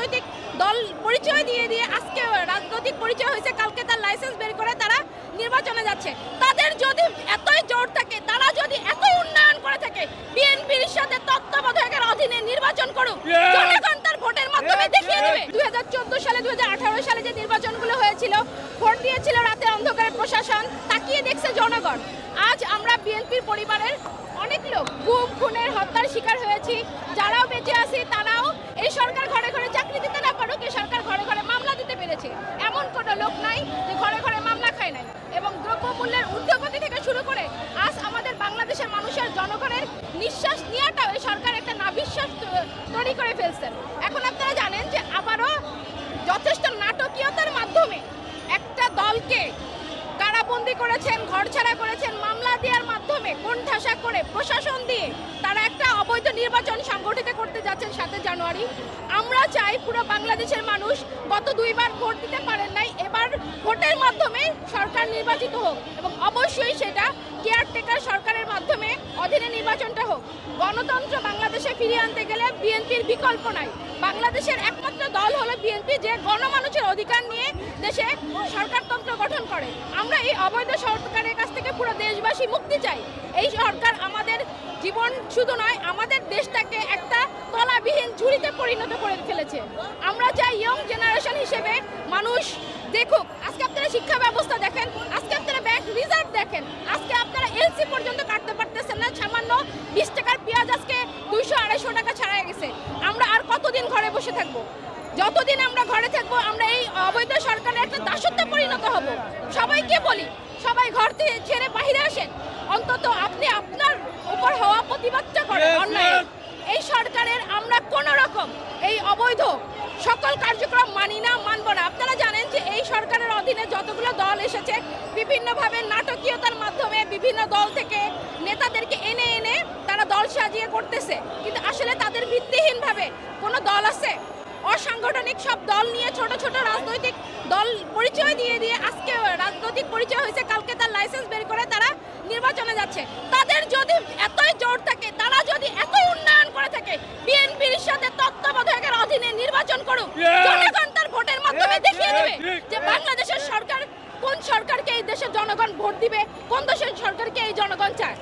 রাজনৈতিক দল পরিচয় দিয়ে দিয়ে আজকে রাজনৈতিক পরিচয় হয়েছে কালকে তার লাইসেন্স বের করে তারা নির্বাচনে যাচ্ছে। তাদের যদি এতই জোর থাকে তারা যদি এত উন্নয়ন করে থাকে বিএনপির সাথে তত্ত্বাবধায়কের অধীনে নির্বাচন করুক জনগণ তার ভোটের মাধ্যমে দেখিয়ে দেবে। দুই হাজার চোদ্দ সালে দুই সালে যে নির্বাচনগুলো হয়েছিল ভোট দিয়েছিল রাতে অন্ধকারের প্রশাসন তাকিয়ে দেখছে জনগণ। আজ আমরা বিএনপির পরিবারের অনেক লোক গুম খুনের হত্যার শিকার হয়েছি। যারাও বেঁচে আছি শুরু করে আজ আমাদের বাংলাদেশের মানুষের জনগণের নিঃশ্বাস নেওয়াটাও এই সরকার একটা নাবিশ্বাস তৈরি করে ফেলছেন এখন আপনারা জানেন যে আবারও যথেষ্ট নাটকীয়তার মাধ্যমে একটা দলকে কারাবন্দি করেছেন, ঘরছাড়া করেছেন, মামলা দেওয়ার মাধ্যমে কোণঠাসা করে প্রশাসন দিয়ে তারা একটা অবৈধ নির্বাচন সংগঠিত করতে যাচ্ছেন সাথে জানুয়ারি। আমরা চাই পুরো বাংলাদেশের মানুষ গত দুইবার ভোট দিতে পারেন নাই, এবার ভোটের মাধ্যমে সরকার নির্বাচিত হোক এবং অবশ্যই সেটা কেয়ারটেকার সরকারের মাধ্যমে অধীনে নির্বাচনটা হোক গণতন্ত্র বাংলাদেশে ফিরিয়ে আনতে গেলে বিএনপির বিকল্প নাই। বাংলাদেশের একমাত্র দল হলো বিএনপি, যে গণমানুষের অধিকার নিয়ে দেশে সরকারতন্ত্র গঠন করে। আমরা এই অবৈধ সরকারের কাছ থেকে পুরো দেশবাসী মুক্তি চাই। এই সরকার আমাদের জীবন শুধু নয়, আমাদের দেশটাকে একটা তলাবিহীন ঝুড়িতে পরিণত করে ফেলেছে। আমরা চাই ইয়ং জেনারেশন হিসেবে মানুষ দেখুক, আজকে আপনারা শিক্ষা ব্যবস্থা দেখেন, আজকে আপনারা ব্যাংক রিজার্ভ দেখেন, আজকে আপনারা এলসি পর্যন্ত বিশ টাকার পেঁয়াজ আজকে দুইশো আড়াইশো টাকা ছাড়াই গেছে। আমরা আর কতদিন ঘরে বসে থাকব? যতদিন আমরা ঘরে থাকব আমরা এই অবৈধ সরকারের একটা দাসত্বে পরিণত হব। সবাইকে বলি সবাই ঘর থেকে ছেড়ে বাইরে আসেন। অন্তত আপনি আপনার উপর হওয়া প্রতিবাদটা করেন অন্যায়। এই সরকারের আমরা কোন রকম এই অবৈধ সকল কার্যক্রম মানি না মানব না। আপনারা জানেন যে এই সরকারের অধীনে যতগুলো দল এসেছে বিভিন্নভাবে নাটকীয়তার মাধ্যমে বিভিন্ন দল থেকে দল সাজিয়ে করতেছে কিন্তু আসলে তাদের ভিত্তিহীনভাবে কোনো দল আছে? অসাংগঠনিক সব দল নিয়ে ছোট ছোট রাজনৈতিক দল পরিচয় দিয়ে দিয়ে আজকে রাজনৈতিক পরিচয় হয়েছে কালকে তার লাইসেন্স বের করে তারা নির্বাচনে যাচ্ছে। তাদের যদি এতই জোর থাকে তারা যদি এত উন্নয়ন করে থাকে বিএনপির সাথে তত্ত্বাবধায়কের অধীনে নির্বাচন করুক জনগণ তার ভোটের মাধ্যমে দেখিয়ে দেবে যে বাংলাদেশের সরকার কোন সরকারকে এই দেশের জনগণ ভোট দিবে কোন দেশের সরকারকে এই জনগণ চায়।